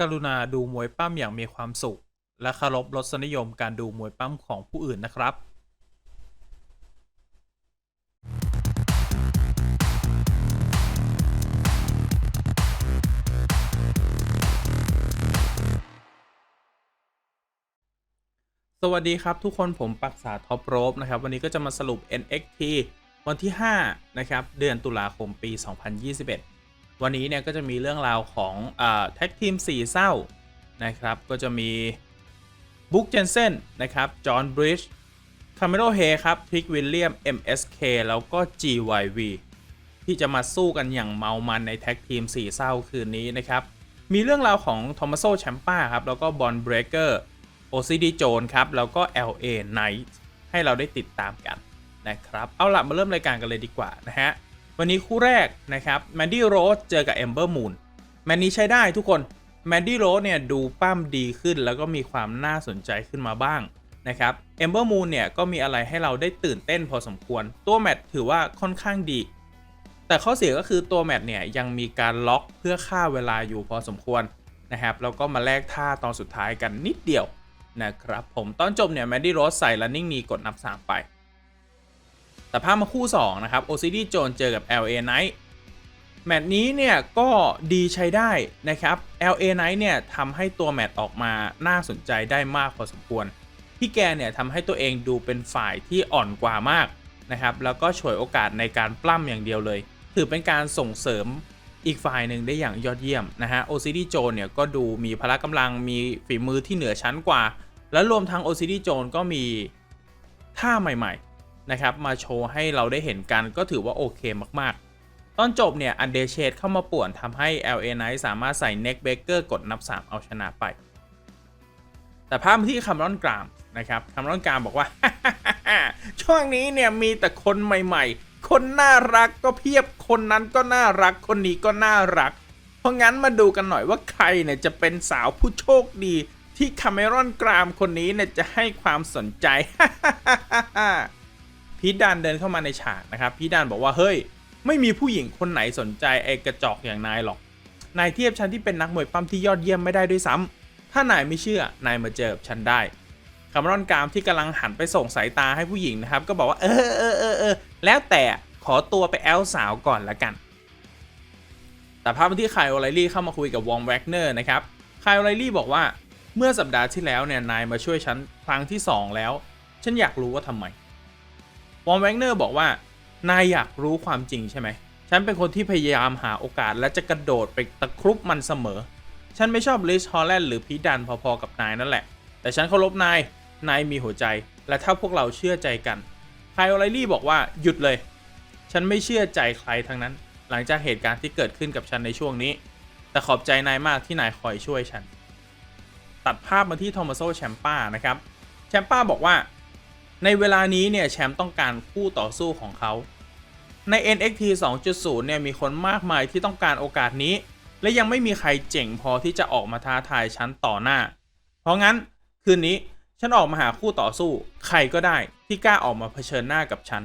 กรุณาดูมวยปั้มอย่างมีความสุข และเคารพรสนิยมการดูมวยปั้มของผู้อื่นนะครับสวัสดีครับทุกคนผมปักษาท็อปโรบนะครับ วันนี้ก็จะมาสรุป NXT วันที่ 5 นะครับ เดือนตุลาคมปี 2021 วันนี้เนี่ยก็จะมีเรื่องราวของแท็กทีม4เศร้านะครับ ก็จะมีบุ๊กเจนเซนนะครับ จอห์นบริดจ์คาเมโรเฮครับทริกวิลเลียม MSK แล้วก็ GYV ที่จะมาสู้กันอย่างเมามันในแท็กทีม4เศร้าคืนนี้นะครับ มีเรื่องราวของทอมัสโซแชมป้าครับ แล้วก็บอลเบรเกอร์ OCD โจนครับ แล้วก็ LA Knight ให้เราได้ติดตามกันนะครับ เอาละมาเริ่มรายการกันเลยดีกว่านะฮะ วันนี้คู่แรกนะครับแมนดี้โรสเจอกับ Ember Moon แมนนี้ใช้ได้ทุกคนแมนดี้โรสเนี่ยดูปั้มดีขึ้นแล้วก็มีความน่าสนใจขึ้นมาบ้างนะครับเอมเบอร์มูนเนี่ยก็มีอะไรให้เราได้ตื่นเต้นพอสมควร ตัวแมตถือว่าค่อนข้างดี แต่ข้อเสียก็คือตัวแมตเนี่ยยังมีการล็อกเพื่อฆ่าเวลาอยู่พอสมควรนะครับแล้วก็มาแลกท่าตอนสุดท้ายกันนิดเดียวนะครับผมตอนจบเนี่ยแมนดี้โรสใส่ running knee กดนับ3ไป แต่ภาพมาคู่ 2 นะครับ OCD โจนเจอกับ LA Knight แมตช์นี้เนี่ยก็ดีใช้ได้นะครับ LA Knight เนี่ยทำให้ตัวแมตช์ออกมาน่าสนใจได้มากพอสมควร พี่แกเนี่ยทำให้ตัวเองดูเป็นฝ่ายที่อ่อนกว่ามากนะครับ แล้วก็ฉวยโอกาสในการปล้ำอย่างเดียวเลย ถือเป็นการส่งเสริมอีกฝ่ายหนึ่งได้อย่างยอดเยี่ยมนะฮะ OCD โจนเนี่ยก็ดูมีพละกำลังมีฝีมือที่เหนือชั้นกว่า และรวมทั้ง OCD โจนก็มีท่าใหม่ๆ นะครับมาโชว์ให้เราได้เห็นกันก็ถือว่าโอเคมากๆ ตอนจบเนี่ยอันเดเชดเข้ามาป่วนทำให้ LA Knight สามารถใส่ Neck Breaker กดนับ 3 เอาชนะไป แต่ภาพที่คัมรอนกรามนะครับคัมรอนกรามบอกว่า ช่วงนี้เนี่ยมีแต่คนใหม่ๆ คนน่ารักก็เพียบคนนั้นก็น่ารักคนนี้ก็น่ารัก เพราะงั้นมาดูกันหน่อยว่าใครเนี่ยจะเป็นสาวผู้โชคดีที่คาเมรอนกรามคนนี้เนี่ยจะให้ความสนใจ พีทดันเดินเข้ามาในฉากนะครับพีทดันบอกว่าเฮ้ย ไม่มีผู้หญิงคนไหนสนใจไอ้กระจอกอย่างนายหรอกนายเทียบฉันที่เป็นนักมวยปั้มที่ยอดเยี่ยมไม่ได้ด้วยซ้ำถ้านายไม่เชื่อนายมาเจอฉันได้คามรอนกรามที่กำลังหันไปส่งสายตาให้ผู้หญิงนะครับก็บอกว่าเออเออเออเออแล้วแต่ขอตัวไปแอลสาวก่อนละกัน แต่ภาพที่ไคลโอไลลี่เข้ามาคุยกับวองแวกเนอร์นะครับไคลโอไลลี่บอกว่าเมื่อสัปดาห์ที่แล้วเนี่ยนายมาช่วยฉันครั้งที่ 2 แล้ว ฉันอยากรู้ว่าทำไม วองแวกเนอร์บอกว่า นายอยากรู้ความจริงใช่ไหม ฉันเป็นคนที่พยายามหาโอกาสและจะกระโดดไปตะครุบมันเสมอ ฉันไม่ชอบลิชฮอลแลนด์หรือพีดันพอๆกับนายนั่นแหละ แต่ฉันเคารพนาย นายมีหัวใจ และถ้าพวกเราเชื่อใจกันไคลโอไลลี่บอกว่าหยุดเลย ฉันไม่เชื่อใจใครทั้งนั้น หลังจากเหตุการณ์ที่เกิดขึ้นกับฉันในช่วงนี้ แต่ขอบใจนายมากที่นายคอยช่วยฉัน ตัดภาพมาที่โทมัสโซแชมป้านะครับ แชมป้าบอกว่า ในเวลานี้เนี่ยแชมป์ต้องการคู่ต่อสู้ของเขา ใน NXT 2.0 เนี่ยมีคนมากมายที่ต้องการโอกาสนี้ และยังไม่มีใครเจ๋งพอที่จะออกมาท้าทายฉันต่อหน้า เพราะงั้นคืนนี้ฉันออกมาหาคู่ต่อสู้ใครก็ได้ที่กล้าออกมาเผชิญหน้ากับฉัน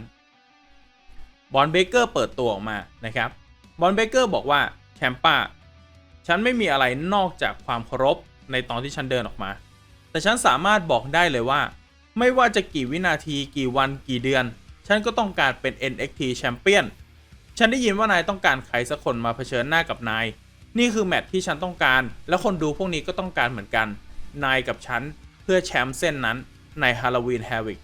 บอลเบเกอร์เปิดตัวออกมานะครับ บอลเบเกอร์บอกว่าแชมป้า ฉันไม่มีอะไรนอกจากความเคารพในตอนที่ฉันเดินออกมา แต่ฉันสามารถบอกได้เลยว่า ไม่ว่าจะกี่วินาทีกี่วันกี่เดือน ฉันก็ต้องการเป็น NXT แชมเปี้ยนฉันได้ยินว่านายต้องการใครสักคนมาเผชิญหน้ากับนาย นี่คือแมตช์ที่ฉันต้องการ และคนดูพวกนี้ก็ต้องการเหมือนกัน นายกับฉันเพื่อแชมป์เส้นนั้นในฮาโลวีนแฮวิก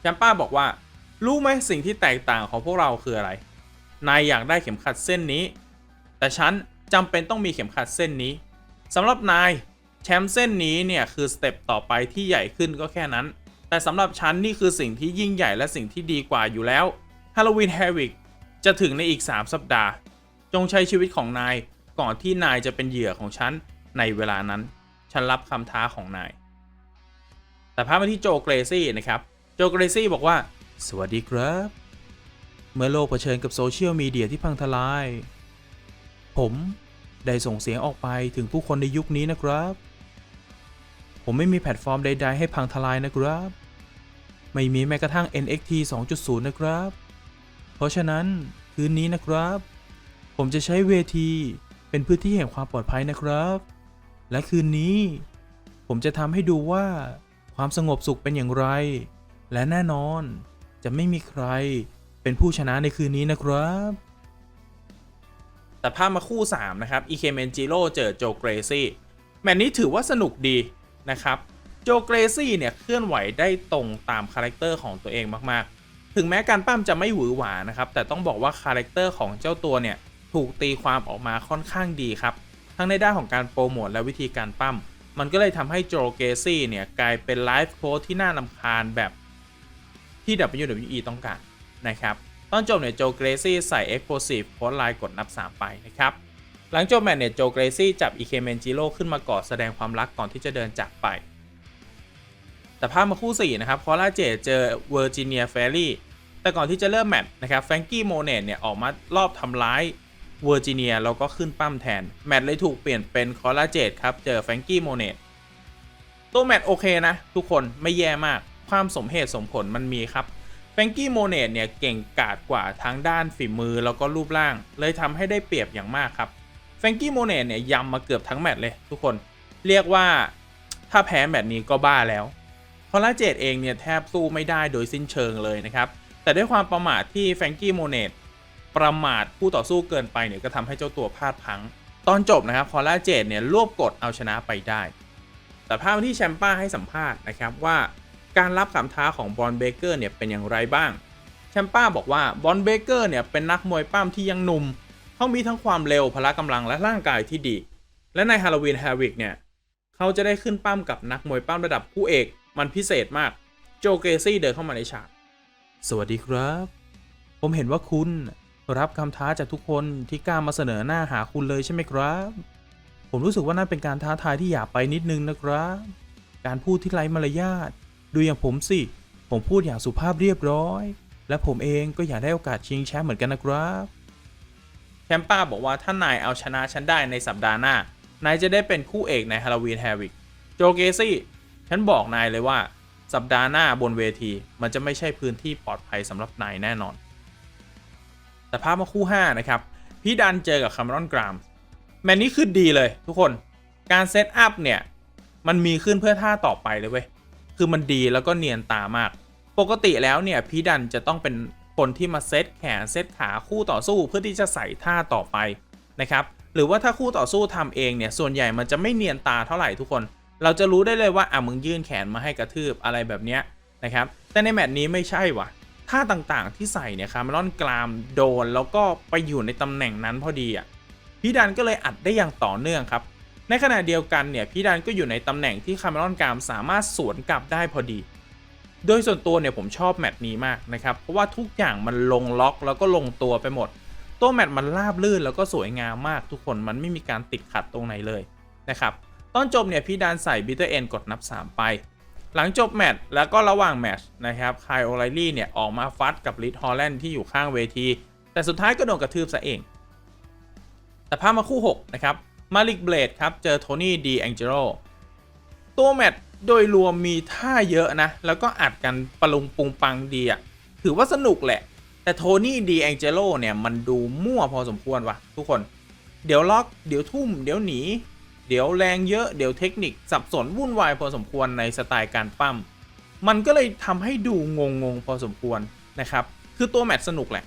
แชมป้าบอกว่า รู้ไหมสิ่งที่แตกต่างของพวกเราคืออะไร นายอยากได้เข็มขัดเส้นนี้ แต่ฉันจำเป็นต้องมีเข็มขัดเส้นนี้สำหรับนาย แชมป์เส้นนี้เนี่ยคือสเต็ปต่อไปที่ใหญ่ขึ้นก็แค่นั้น แต่สำหรับฉันนี่คือสิ่งที่ยิ่งใหญ่และสิ่งที่ดีกว่าอยู่แล้วฮาโลวีนแฮวิกจะถึงในอีก 3 สัปดาห์ จงใช้ชีวิตของนายก่อนที่นายจะเป็นเหยื่อของฉันในเวลานั้น ฉันรับคำท้าของนาย แต่พาพมาที่โจเกรซี่นะครับ โจเกรซี่บอกว่า สวัสดีครับ เมื่อโลกเผชิญกับโซเชียลมีเดียที่พังทลาย ผมได้ส่งเสียงออกไปถึงผู้คนในยุคนี้นะครับ ผมไม่มีแพลตฟอร์มใด ๆ ให้พังทลายนะครับ ไม่มีแม้กระทั่ง NXT 2.0 นะครับ เพราะฉะนั้นคืนนี้นะครับ ผมจะใช้เวทีเป็นพื้นที่แห่งความปลอดภัยนะครับ และคืนนี้ ผมจะทำให้ดูว่าความสงบสุขเป็นอย่างไร และแน่นอนจะไม่มีใครเป็นผู้ชนะในคืนนี้นะครับแต่ภาพมาคู่ 3 นะครับ อีเคเมนจิโร่เจอโจเกรซี่ แมตช์นี้ถือว่าสนุกดี นะครับโจเกรซี่เนี่ยเคลื่อนไหวได้ตรงตามคาแรคเตอร์ของตัวเองมากๆ ถึงแม้การปั้มจะไม่หวือหวานะครับ แต่ต้องบอกว่าคาแรคเตอร์ของเจ้าตัวเนี่ยถูกตีความออกมาค่อนข้างดีครับ ทั้งในด้านของการโปรโมทและวิธีการปั้ม มันก็เลยทำให้โจเกรซี่เนี่ยกลายเป็นไลฟ์โค้ชที่น่านำคาญแบบที่ WWE ต้องการนะครับ ตอนจบเนี่ยโจเกรซี่ใส่ Explosive โค้ดไลน์กดนับ 3 ไปนะครับ หลังจบแมตช์เนี่ยโจเกรซี่จับอีเคเมนจิโร่ขึ้นมากอดแสดงความรักก่อนที่จะเดินจากไป แต่ภาพมาคู่ 4 นะครับ คอร่าเจเจอเวอร์จิเนียเฟรรี่แต่ก่อนที่จะเริ่มแมตช์นะครับแฟรงกี้โมเนตเนี่ยออกมารอบทำร้ายเวอร์จิเนียแล้วก็ขึ้นปั้มแทน แมตช์เลยถูกเปลี่ยนเป็นคอร่าเจดครับเจอแฟรงกี้โมเนตตัวแมตช์โอเคนะ ทุกคนไม่แย่มากความสมเหตุสมผลมันมีครับแฟรงกี้โมเนตเนี่ยเก่งกาจกว่าทั้งด้านฝีมือแล้วก็รูปร่าง เลยทำให้ได้เปรียบอย่างมากครับ ฟงกี้โมเนตเนี่ยยำมาเกือบทั้งแมตช์เลยทุกคนเรียกว่าถ้าแพ้แมตช์นี้ก็บ้าแล้วคอลาเจดเองเนี่ยแทบสู้ไม่ได้โดยสิ้นเชิงเลยนะครับ แต่ด้วยความประมาทที่แฟงกี้โมเนตประมาทผู้ต่อสู้เกินไปเนี่ยก็ทำให้เจ้าตัวพลาดพัง ตอนจบนะครับคอลาเจดเนี่ยรวบกดเอาชนะไปได้ แต่ภาพที่แชมป้าให้สัมภาษณ์นะครับว่าการรับคำท้าของบอลเบเกอร์เนี่ยเป็นอย่างไรบ้าง แชมป้าบอกว่าบอลเบเกอร์เนี่ยเป็นนักมวยปั้มที่ยังหนุ่ม เขามีทั้งความเร็วพละกำลังและร่างกายที่ดี และในฮาโลวีนแฮร์วิกเนี่ยเขาจะได้ขึ้นปั้มกับนักมวยปั้มระดับคู่เอกมันพิเศษมากโจเกซี่เดินเข้ามาในฉาก สวัสดีครับ ผมเห็นว่าคุณรับคำท้าจากทุกคนที่กล้ามาเสนอหน้าหาคุณเลยใช่ไหมครับ ผมรู้สึกว่านั่นเป็นการท้าทายที่หยาบไปนิดนึงนะครับ การพูดที่ไร้มารยาท ดูอย่างผมสิ ผมพูดอย่างสุภาพเรียบร้อย และผมเองก็อยากได้โอกาสชิงแชมป์เหมือนกันนะครับ แชมป้าบอกว่าถ้านายเอาชนะฉันได้ในสัปดาห์หน้า นายจะได้เป็นคู่เอกในฮาโลวีนแฮร์วิกโจเกซี่ฉันบอกนายเลยว่าสัปดาห์หน้าบนเวที มันจะไม่ใช่พื้นที่ปลอดภัยสำหรับนายแน่นอน แต่ภาพมาคู่ 5 นะครับ พี่ดันเจอกับคาร์มรอนกรามแมตช์นี้คือดีเลยทุกคนการเซตอัพเนี่ย มันมีขึ้นเพื่อท่าต่อไปเลยเว้ย คือมันดีแล้วก็เนียนตามาก ปกติแล้วเนี่ย พี่ดันจะต้องเป็น คนที่มาเซตแขนเซตขาคู่ต่อสู้เพื่อที่จะใส่ท่าต่อไปนะครับหรือว่าถ้าคู่ต่อสู้ทำเองเนี่ยส่วนใหญ่มันจะไม่เนียนตาเท่าไหร่ทุกคน เราจะรู้ได้เลยว่าอะมึงยื่นแขนมาให้กระทืบอะไรแบบเนี้ยนะครับแต่ในแมตช์นี้ไม่ใช่วะท่าต่างๆที่ใส่เนี่ยคาร์เมลอนกรามโดนแล้วก็ไปอยู่ในตำแหน่งนั้นพอดีอะพี่ดันก็เลยอัดได้อย่างต่อเนื่องครับในขณะเดียวกันเนี่ยพี่ดันก็อยู่ในตำแหน่งที่คาร์เมลอนกรามสามารถสวนกลับได้พอดี โดยส่วนตัวเนี่ยผมชอบแมตช์นี้มากนะครับ เพราะว่าทุกอย่างมันลงล็อกแล้วก็ลงตัวไปหมด ตัวแมตช์มันราบลื่นแล้วก็สวยงามมากทุกคนมันไม่มีการติดขัดตรงไหนเลยนะครับตอนจบเนี่ยพี่ดันใส่บิเตอร์เอ็นกดนับ 3 ไป หลังจบแมตช์แล้วก็ระหว่างแมตช์นะครับคายโอไลลี่เนี่ยออกมาฟัดกับลิทฮอลแลนด์ที่อยู่ข้างเวที แต่สุดท้ายก็โดนกระทืบซะเอง แต่ภาพมาคู่ 6 นะครับมาริกเบลดครับเจอโทนี่ดีแองเจโรตัวแมตช์ โดยรวมมีท่าเยอะนะ แล้วก็อัดกันปะลุงปุงปังดีอะถือว่าสนุกแหละ แต่โทนี่ดีแองเจโรเนี่ยมันดูมั่วพอสมควรวะทุกคน เดี๋ยวล็อก เดี๋ยวทุ่ม เดี๋ยวหนี เดี๋ยวแรงเยอะ เดี๋ยวเทคนิคสับสนวุ่นวายพอสมควรในสไตล์การปั้ม มันก็เลยทำให้ดูงงงพอสมควรนะครับ คือตัวแมตช์สนุกแหละ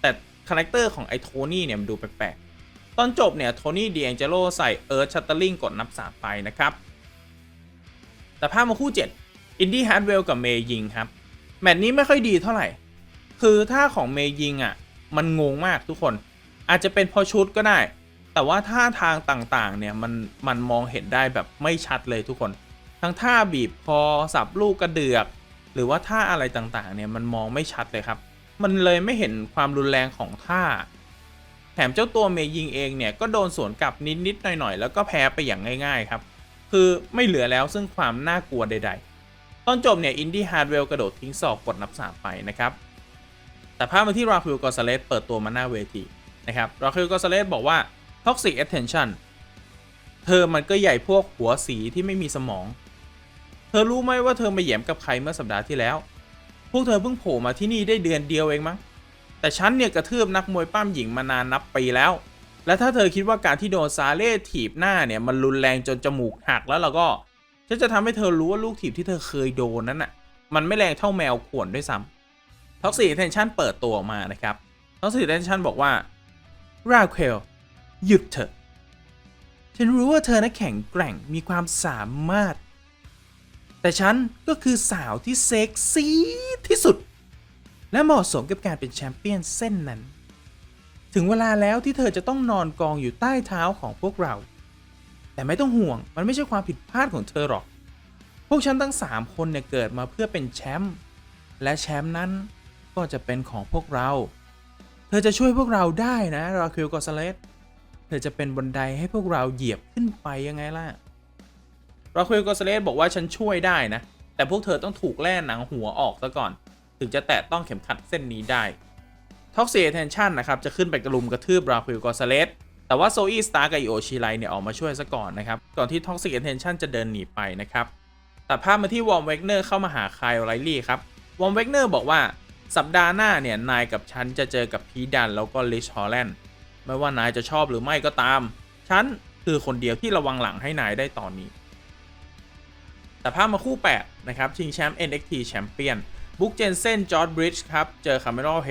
แต่คาแรคเตอร์ของไอ้โทนี่เนี่ยมันดูแปลกๆ ตอนจบเนี่ยโทนี่ดีแองเจโรใส่เอิร์ธชัตเตอร์ลิงกดนับ3ไปนะครับ แต่ภาพมาคู่7อินดี้ฮาร์ดเวลกับเมยิงครับ แมตช์นี้ไม่ค่อยดีเท่าไหร่ คือท่าของเมยิงอะ มันงงมากทุกคน อาจจะเป็นเพอชุดก็ได้ แต่ว่าท่าทางต่างๆ เนี่ย มันมันมองเห็นได้แบบไม่ชัดเลยทุกคน ทั้งท่าบีบคอสับลูกกระเดือก หรือว่าท่าอะไรต่างๆ เนี่ยมันมองไม่ชัดเลยครับ มันเลยไม่เห็นความรุนแรงของท่า แถมเจ้าตัวเมยิงเองเนี่ยก็โดนสวนกลับนิดๆหน่อยๆแล้วก็แพ้ไปอย่างง่าย ๆ ครับ คือไม่เหลือแล้วซึ่งความน่ากลัวใด ๆ ตอนจบเนี่ยอินดี้ฮาร์ดเวลกระโดดทิ้งศอกกดนับ3ไปนะครับ แต่ภาพมาที่ราคิลกอซาเลสเปิดตัวมาหน้าเวทีนะครับราคิลกอซาเลสบอกว่า Toxic Attention เธอมันก็ใหญ่พวกหัวสีที่ไม่มีสมอง เธอรู้ไหมว่าเธอมาแหยมกับใครเมื่อสัปดาห์ที่แล้ว พวกเธอเพิ่งโผล่มาที่นี่ได้เดือนเดียวเองมั้งแต่ฉันเนี่ยกระทืบนักมวยปั้มหญิงมานานนับปีแล้ว และถ้าเธอคิดว่าการที่โดนซาเล่ถีบหน้าเนี่ยมันรุนแรงจนจมูกหักแล้วเราก็ฉันจะทำให้เธอรู้ว่าลูกถีบที่เธอเคยโดนนั้นน่ะมันไม่แรงเท่าแมวข่วนด้วยซ้ำท็อกซี่เทนชันเปิดตัวออกมานะครับท็อกซี่เทนชันบอกว่าราเคลหยุดเถอะ ฉันรู้ว่าเธอนะแข็งแกร่งมีความสามารถ แต่ฉันก็คือสาวที่เซ็กซี่ที่สุด และเหมาะสมกับการเป็นแชมเปี้ยนเส้นนั้น ถึงเวลาแล้วที่เธอจะต้องนอนกองอยู่ใต้เท้าของพวกเรา แต่ไม่ต้องห่วงมันไม่ใช่ความผิดพลาดของเธอหรอก พวกฉันทั้งสามคนเนี่ยเกิดมาเพื่อเป็นแชมป์และแชมป์นั้นก็จะเป็นของพวกเรา เธอจะช่วยพวกเราได้นะราคิลกอซเลสเธอจะเป็นบันไดให้พวกเราเหยียบขึ้นไปยังไงล่ะราคิลกอซเลสบอกว่าฉันช่วยได้นะ แต่พวกเธอต้องถูกแล่หนังหัวออกซะก่อน ถึงจะแตะต้องเข็มขัดเส้นนี้ได้ ท็อกซี่เทนชันนะครับจะขึ้นไปกระลุมกระทืบราคิลกอซาเลสแต่ว่าโซอีสตาร์กับอิโอชิไลเนี่ยออกมาช่วยซะก่อนนะครับก่อนที่ท็อกซิกเทนชันจะเดินหนีไปนะครับตัดภาพมาที่วอร์มเวกเนอร์เข้ามาหาคายไรลี่ครับวอร์มเวกเนอร์บอกว่าสัปดาห์หน้าเนี่ยนายกับฉันจะเจอกับพีดันแล้วก็ลิชฮอลแลนด์ไม่ว่านายจะชอบหรือไม่ก็ตาม ฉันคือคนเดียวที่ระวังหลังให้นายได้ตอนนี้ แต่ภาพมาคู่ 8 นะครับ ชิงแชมป์ NXT แชมเปี้ยนบุ๊กเจนเซนจอร์ดบริดจ์ครับ เจอคาร์เมลเฮ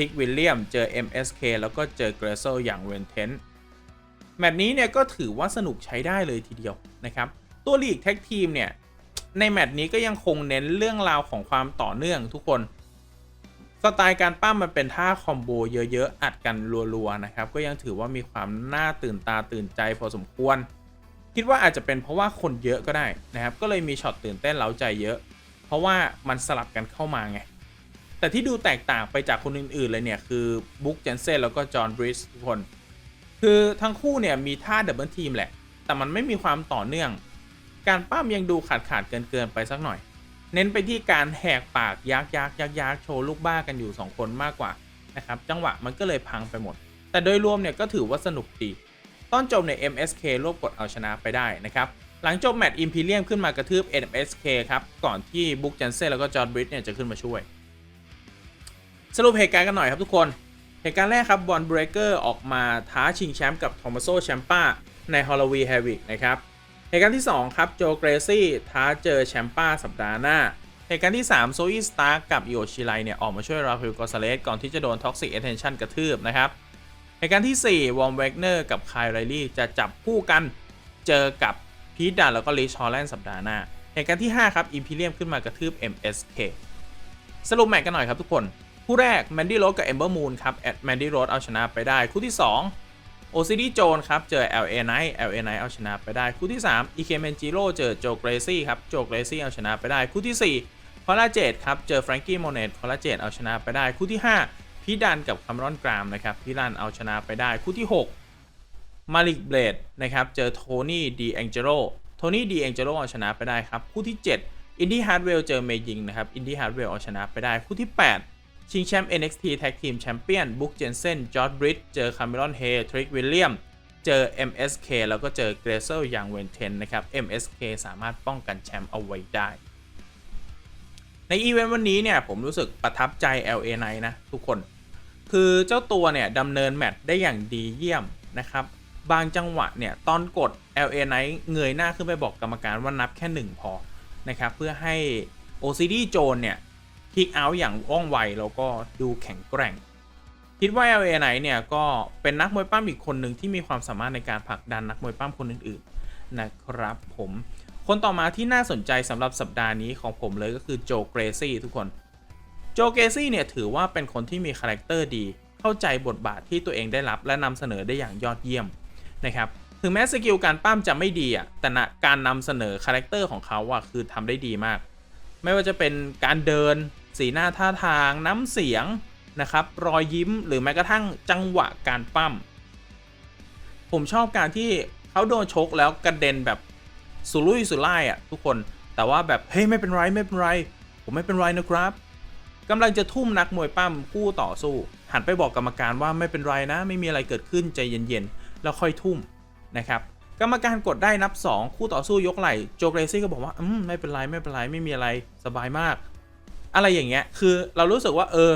ทิกวิลเลียม เจอ MSK แล้วก็เจอเกรเซลอย่างเวนเทนแมตช์นี้เนี่ยก็ถือว่าสนุกใช้ได้เลยทีเดียวนะครับ ตัวลีกแท็กทีมเนี่ยในแมตช์นี้ก็ยังคงเน้นเรื่องราวของความต่อเนื่องทุกคน สไตล์การปั้มมันเป็นท่าคอมโบเยอะๆ อัดกันรัวๆนะครับ ก็ยังถือว่ามีความน่าตื่นตาตื่นใจพอสมควร คิดว่าอาจจะเป็นเพราะว่าคนเยอะก็ได้นะครับ ก็เลยมีช็อตตื่นเต้นเล้าใจเยอะ เพราะว่ามันสลับกันเข้ามาไง แต่ที่ดูแตกต่างไปจากคนอื่น ๆ เลยเนี่ย คือบุ๊กเจนเซนแล้วก็จอห์นบริสทุกคน คือทั้งคู่เนี่ย มีท่าดับเบิลทีมแหละ แต่มันไม่มีความต่อเนื่อง การปั้มยังดูขาดขาดเกินเกินๆไปสักหน่อย เน้นไปที่การแหกปากยักยักยักยักโชว์ลูกบ้ากันอยู่ 2 คนมากกว่านะครับจังหวะมันก็เลยพังไปหมด แต่โดยรวมเนี่ยก็ถือว่าสนุกดีตอนจบใน MSK รวบกดเอาชนะไปได้นะครับหลังจบแมตช์ Imperium ขึ้นมากระทืบ MSK ครับก่อนที่บุ๊กเจนเซ่แล้วก็จอร์ดบริดเนี่ยจะขึ้นมาช่วย สรุปเหตุการณ์กันหน่อยครับทุกคน เหตุการณ์แรกครับบอลเบรเกอร์ออกมาท้าชิงแชมป์กับทอมัสโซแชมป้าในฮอลลวีแฮวิกนะครับ เหตุการณ์ที่ 2 ครับโจเกรซี่ท้าเจอแชมป้าสัปดาห์หน้า เหตุการณ์ที่ 3 โซอี้สตาร์กับอิโอชิไลเนี่ยออกมาช่วยราฟิลกอซาเลสก่อนที่จะโดนท็อกซิกเอเทนชันกระทืบนะครับ เหตุการณ์ที่ 4 วอร์มเวกเนอร์กับคายไรลี่จะจับคู่กันเจอกับพีทดันแล้วก็ลิชฮอลแลนด์สัปดาห์หน้า เหตุการณ์ที่ 5 ครับอิมพีเรียมขึ้นมากระทืบ MSK สรุปแมตช์กันหน่อยครับทุกคน คู่แรกแมนดี้โรสกับเอมเบอร์มูนครับแมนดี้โรสเอาชนะไปได้ คู่ที่2โอซิดีโจนครับ เจอ LA Knight LA Knight เอาชนะไปได้ คู่ที่3อีเคเมนจิโร่เจอโจเกรซี่ครับโจเกรซี่เอาชนะไปได้ คู่ที่ 4 คอลลาเจดครับ เจอแฟรงกี้โมเนตคอลลาเจดเอาชนะไปได้ คู่ที่ 5 พีดันกับคามรอนกรามนะครับพีดันเอาชนะไปได้ คู่ที่ 6 มาริกเบลดนะครับ เจอโทนี่ดีแองเจโรโทนี่ดีแองเจโรเอาชนะไปได้ครับ คู่ที่ 7อินดี้ฮาร์ดเวลเจอเมยิงนะครับ อินดี้ฮาร์ดเวลเอาชนะไปได้ คู่ที่ 8 ชิงแชมป์ NXT Tag Team Champion บุ๊กเจนเซนจอร์ดบริดเจอคาร์เมลอนเฮทริกวิลเลียมเจอ MSK แล้วก็เจอเกรเซลอย่างเวนเทนนะครับ MSK สามารถป้องกันแชมป์เอาไว้ได้ ในอีเวนต์วันนี้เนี่ยผมรู้สึกประทับใจ LA Knight นะทุกคน คือเจ้าตัวเนี่ยดำเนินแมตช์ได้อย่างดีเยี่ยมนะครับ บางจังหวะเนี่ยตอนกด LA Knight เงยหน้าขึ้นไปบอกกรรมการว่านับแค่ 1 พอนะครับเพื่อให้ OCD โจนเนี่ย คิกเอาท์อย่างว่องไวแล้วก็ดูแข็งแกร่ง คิดว่า LA ไหนเนี่ยก็เป็นนักมวยปั้มอีกคนหนึ่งที่มีความสามารถในการผลักดันนักมวยปั้มคนอื่นๆนะครับผมคนต่อมาที่น่าสนใจสำหรับสัปดาห์นี้ของผมเลยก็คือโจเกรซี่ทุกคนโจเกรซี่เนี่ยถือว่าเป็นคนที่มีคาแรคเตอร์ดี เข้าใจบทบาทที่ตัวเองได้รับและนำเสนอได้อย่างยอดเยี่ยมนะครับถึงแม้สกิลการปั้มจะไม่ดีอะแต่นะการนำเสนอคาแรคเตอร์ของเขาอะคือทำได้ดีมาก ไม่ว่าจะเป็นการเดิน สีหน้าท่าทางน้ำเสียงนะครับรอยยิ้มหรือแม้กระทั่งจังหวะการปั้ม ผมชอบการที่เขาโดนชกแล้วกระเด็นแบบสุรุ่ยสุร่ายอะทุกคนแต่ว่าแบบเฮ้ยไม่เป็นไรไม่เป็นไร ผมไม่เป็นไรนะครับกำลังจะทุ่มนักมวยปั้มคู่ต่อสู้ หันไปบอกกรรมการว่าไม่เป็นไรนะ ไม่มีอะไรเกิดขึ้นใจเย็นๆแล้วค่อยทุ่มนะครับกรรมการกดได้นับ 2 คู่ต่อสู้ยกไหล่โจเกรซี่ก็บอกว่าอืมไม่เป็นไรไม่เป็นไรไม่มีอะไรสบายมาก อะไรอย่างเงี้ย คือเรารู้สึกว่า เออ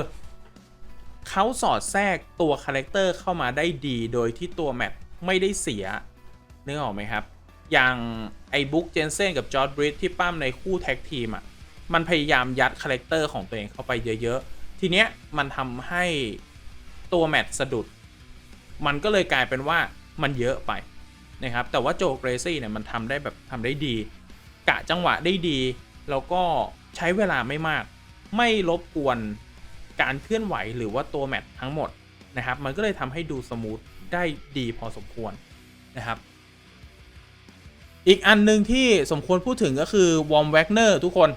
เขาสอดแทรกตัวคาแรคเตอร์เข้ามาได้ดีโดยที่ตัวแมปไม่ได้เสียนึกออกไหมครับ อย่างไอ้บุ๊กเจนเซนกับจอร์ดบริดที่ปั้มในคู่แท็กทีมอะ มันพยายามยัดคาแรคเตอร์ของตัวเองเข้าไปเยอะๆ ทีเนี้ยมันทำให้ตัวแมตสะดุด มันก็เลยกลายเป็นว่ามันเยอะไปนะครับ แต่ว่าโจเกรซี่เนี่ยมันทำได้แบบทำได้ดี กะจังหวะได้ดี แล้วก็ใช้เวลาไม่มาก ไม่รบกวนการเคลื่อนไหวหรือว่าตัวแมตช์ทั้งหมดนะครับ มันก็เลยทำให้ดูสมูทได้ดีพอสมควรนะครับ อีกอันหนึ่งที่สมควรพูดถึงก็คือวอร์มแวกเนอร์ทุกคน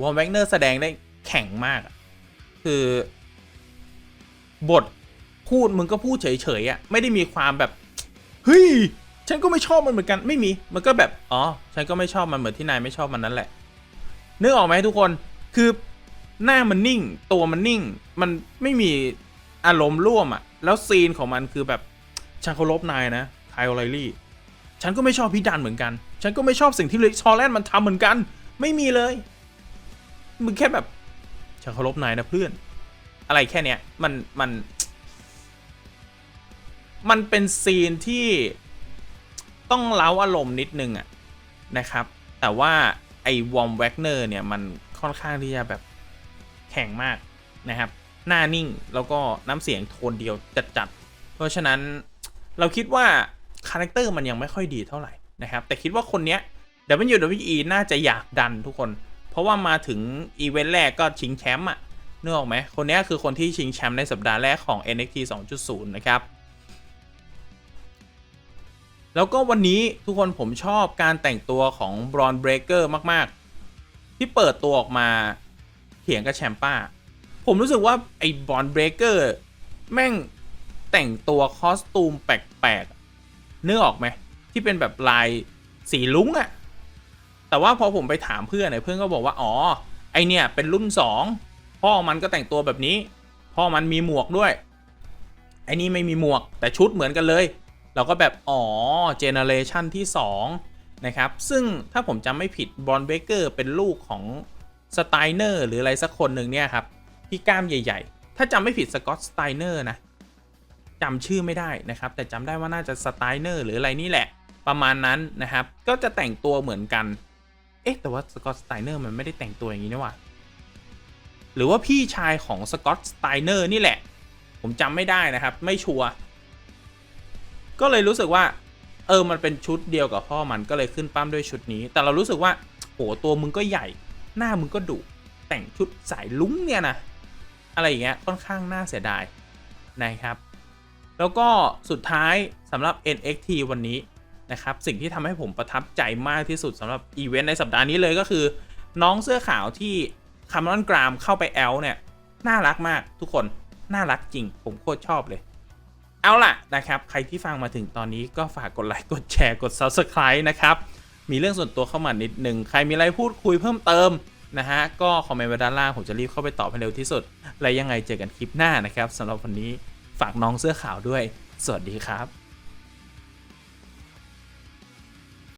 วอร์มแวกเนอร์แสดงได้แข็งมาก คือบทพูดมึงก็พูดเฉยๆอะไม่ได้มีความแบบเฮ้ยฉันก็ไม่ชอบมันเหมือนกันไม่มีมันก็แบบอ๋อฉันก็ไม่ชอบมันเหมือนที่นายไม่ชอบมันนั่นแหละนึกออกไหมทุกคน คือหน้ามันนิ่ง ตัวมันนิ่ง มันไม่มีอารมณ์ร่วมอะ แล้วซีนของมันคือแบบฉันเคารพนายนะไคลโอไลลี่ ฉันก็ไม่ชอบพี่ดันเหมือนกัน ฉันก็ไม่ชอบสิ่งที่ชอแลนด์มันทำเหมือนกัน ไม่มีเลย มึงแค่แบบ ฉันเคารพนายนะเพื่อน อะไรแค่เนี้ย มันมัน มันเป็นซีนที่ต้องเล้าอารมณ์นิดนึงอะนะครับ แต่ว่าไอ้วอมแวกเนอร์เนี่ยมัน ค่อนข้างที่จะแบบแข็งมากนะครับ หน้านิ่งแล้วก็น้ำเสียงโทนเดียวจัดๆเพราะฉะนั้นเราคิดว่าคาแรคเตอร์มันยังไม่ค่อยดีเท่าไหร่นะครับ แต่คิดว่าคนเนี้ย WWE น่าจะอยากดันทุกคน เพราะว่ามาถึงอีเวนต์แรกก็ชิงแชมป์อะนึกออกไหมคนนี้คือคนที่ชิงแชมป์ในสัปดาห์แรกของ NXT 2.0 นะครับ แล้วก็วันนี้ทุกคนผมชอบการแต่งตัวของบรอนเบรเกอร์มาก ๆ ที่เปิดตัวออกมาเถียงกับแชมป้า ผมรู้สึกว่า ไอ้บอนเบรเกอร์แม่งแต่งตัวคอสตูมแปลกๆเนึกอออกไหม ที่เป็นแบบลายสีลุ้งอะแต่ว่าพอผมไปถามเพื่อนเนี่ยเพื่อนก็บอกว่า อ๋อ ไอเนี่ยเป็นรุ่น 2 พ่อมันก็แต่งตัวแบบนี้ พ่อมันมีหมวกด้วย ไอนี่ไม่มีหมวกแต่ชุดเหมือนกันเลย เราก็แบบ อ๋อเจเนเรชันที่ 2 นะครับ ซึ่งถ้าผมจำไม่ผิดบอนเบเกอร์เป็นลูกของสไตเนอร์หรืออะไรสักคนหนึ่งเนี่ยครับที่กล้ามใหญ่ ๆ ถ้าจำไม่ผิดสกอตสไตเนอร์นะจำชื่อไม่ได้นะครับ แต่จำได้ว่าน่าจะสไตเนอร์หรืออะไรนี่แหละ ประมาณนั้นนะครับ ก็จะแต่งตัวเหมือนกัน เอ๊ะแต่ว่าสกอตสไตเนอร์มันไม่ได้แต่งตัวอย่างนี้นี่หว่าหรือว่าพี่ชายของสกอตสไตเนอร์นี่แหละ ผมจำไม่ได้นะครับ ไม่ชัวร์ก็เลยรู้สึกว่า เออมันเป็นชุดเดียวกับพ่อมันก็เลยขึ้นปั้มด้วยชุดนี้ แต่เรารู้สึกว่าโหตัวมึงก็ใหญ่ หน้ามึงก็ดุแต่งชุดสายลุ้งเนี่ยนะอะไรอย่างเงี้ยค่อนข้างน่าเสียดายนะครับ แล้วก็สุดท้ายสำหรับ NXT วันนี้นะครับ สิ่งที่ทำให้ผมประทับใจมากที่สุดสำหรับอีเวนต์ในสัปดาห์นี้เลยก็คือ น้องเสื้อขาวที่คาร์มอนกรามเข้าไปแอลเนี่ยน่ารักมากทุกคนน่ารักจริง ผมโคตรชอบเลย เอาล่ะนะครับ ใครที่ฟังมาถึงตอนนี้ก็ฝากกดไลค์กดแชร์กด Subscribe นะครับ มีเรื่องส่วนตัวเข้ามานิดนึง ใครมีอะไรพูดคุยเพิ่มเติมนะฮะ ก็คอมเมนต์ไว้ด้านล่าง ผมจะรีบเข้าไปตอบให้เร็วที่สุด และยังไงเจอกันคลิปหน้านะครับสำหรับวันนี้ฝากน้องเสื้อขาวด้วย สวัสดีครับ